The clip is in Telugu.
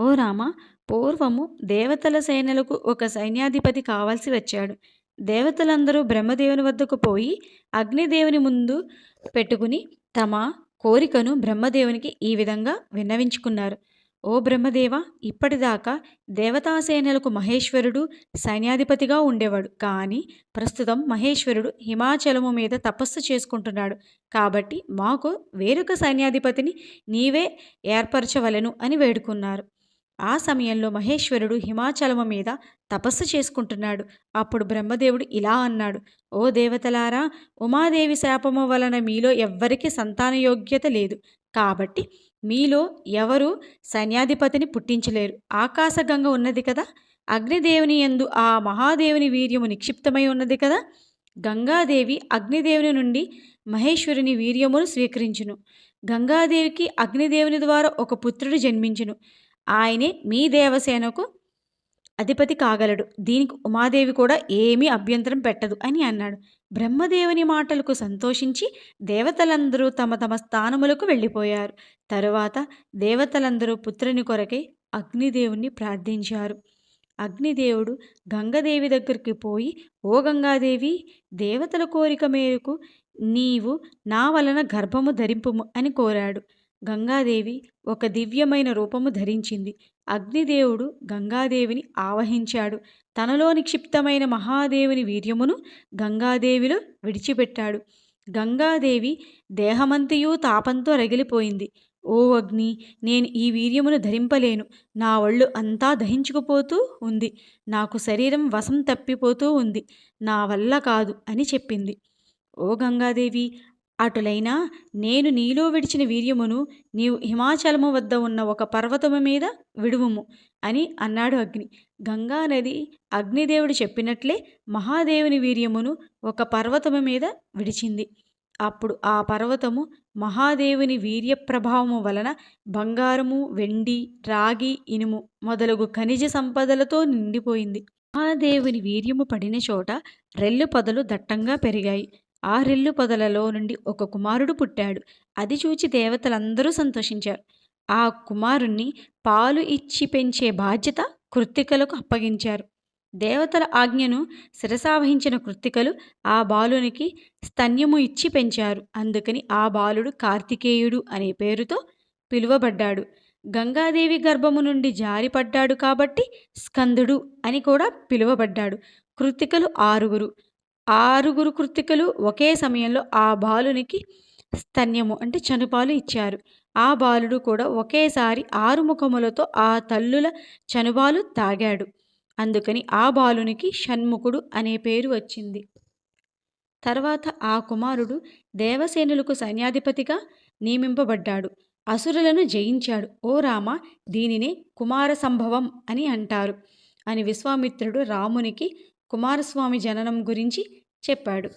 ఓ రామ పూర్వము దేవతల సేనలకు ఒక సైన్యాధిపతి కావాల్సి వచ్చాడు. దేవతలందరూ బ్రహ్మదేవుని వద్దకు పోయి అగ్నిదేవుని ముందు పెట్టుకుని తమ కోరికను బ్రహ్మదేవునికి ఈ విధంగా విన్నవించుకున్నారు. ఓ బ్రహ్మదేవ ఇప్పటిదాకా దేవతాసేనలకు మహేశ్వరుడు సైన్యాధిపతిగా ఉండేవాడు. కానీ ప్రస్తుతం మహేశ్వరుడు హిమాచలము మీద తపస్సు చేసుకుంటున్నాడు. కాబట్టి మాకు వేరొక సైన్యాధిపతిని నీవే ఏర్పరచవలెను అని వేడుకున్నారు. ఆ సమయంలో మహేశ్వరుడు హిమాచలము మీద తపస్సు చేసుకుంటున్నాడు. అప్పుడు బ్రహ్మదేవుడు ఇలా అన్నాడు ఓ దేవతలారా ఉమాదేవి శాపము వలన మీలో ఎవ్వరికి సంతాన యోగ్యత లేదు. కాబట్టి మీలో ఎవరు సైన్యాధిపతిని పుట్టించలేరు. ఆకాశగంగ ఉన్నది కదా అగ్నిదేవుని ఎందు ఆ మహాదేవుని వీర్యము నిక్షిప్తమై ఉన్నది కదా గంగాదేవి అగ్నిదేవుని నుండి మహేశ్వరుని వీర్యమును స్వీకరించును. గంగాదేవికి అగ్నిదేవుని ద్వారా ఒక పుత్రుడు జన్మించును. ఆయనే మీ దేవసేనకు అధిపతి కాగలడు. దీనికి ఉమాదేవి కూడా ఏమీ అభ్యంతరం పెట్టదు అని అన్నాడు. బ్రహ్మదేవుని మాటలకు సంతోషించి దేవతలందరూ తమ తమ స్థానములకు వెళ్ళిపోయారు. తరువాత దేవతలందరూ పుత్రుని కొరకై అగ్నిదేవుణ్ణి ప్రార్థించారు. అగ్నిదేవుడు గంగదేవి దగ్గరికి పోయి ఓ గంగాదేవి దేవతల కోరిక మేరకు నీవు నా వలన గర్భము ధరింపుము అని కోరాడు. గంగాదేవి ఒక దివ్యమైన రూపము ధరించింది. అగ్నిదేవుడు గంగాదేవిని ఆవహించాడు. తనలో నిక్షిప్తమైన మహాదేవుని వీర్యమును గంగాదేవిలో విడిచిపెట్టాడు. గంగాదేవి దేహమంతయు తాపంతో రగిలిపోయింది. ఓ అగ్ని నేను ఈ వీర్యమును ధరింపలేను. నా ఒళ్ళు అంతా దహించుకుపోతూ ఉంది. నాకు శరీరం వశం తప్పిపోతూ ఉంది. నా వల్ల కాదు అని చెప్పింది. ఓ గంగాదేవి అటులైనా నేను నీలో విడిచిన వీర్యమును నీవు హిమాచలము వద్ద ఉన్న ఒక పర్వతము మీద విడువుము అని అన్నాడు అగ్ని. గంగా నది అగ్నిదేవుడు చెప్పినట్లే మహాదేవుని వీర్యమును ఒక పర్వతము మీద విడిచింది. అప్పుడు ఆ పర్వతము మహాదేవుని వీర్య ప్రభావము వలన బంగారము వెండి రాగి ఇనుము మొదలగు ఖనిజ సంపదలతో నిండిపోయింది. మహాదేవుని వీర్యము పడిన చోట రెల్లు పొదలు దట్టంగా పెరిగాయి. ఆరెల్లు పొదలలో నుండి ఒక కుమారుడు పుట్టాడు. అది చూచి దేవతలందరూ సంతోషించారు. ఆ కుమారుణ్ణి పాలు ఇచ్చి పెంచే బాధ్యత కృత్తికలకు అప్పగించారు. దేవతల ఆజ్ఞను శిరసావహించిన కృత్తికలు ఆ బాలునికి స్తన్యము ఇచ్చి పెంచారు. అందుకని ఆ బాలుడు కార్తికేయుడు అనే పేరుతో పిలువబడ్డాడు. గంగాదేవి గర్భము నుండి జారిపడ్డాడు కాబట్టి స్కందుడు అని కూడా పిలువబడ్డాడు. కృత్తికలు ఆరుగురు. ఆరుగురు కృత్తికలు ఒకే సమయంలో ఆ బాలునికి స్తన్యము అంటే చనుపాలు ఇచ్చారు. ఆ బాలుడు కూడా ఒకేసారి ఆరు ముఖములతో ఆ తల్లుల చనుబాలు తాగాడు. అందుకని ఆ బాలునికి షణ్ముఖుడు అనే పేరు వచ్చింది. తర్వాత ఆ కుమారుడు దేవసేనులకు సైన్యాధిపతిగా నియమింపబడ్డాడు. అసురులను జయించాడు. ఓ రామ దీనినే కుమార సంభవం అని అంటారు. అని విశ్వామిత్రుడు రామునికి కుమారస్వామి జననం గురించి చెప్పాడు.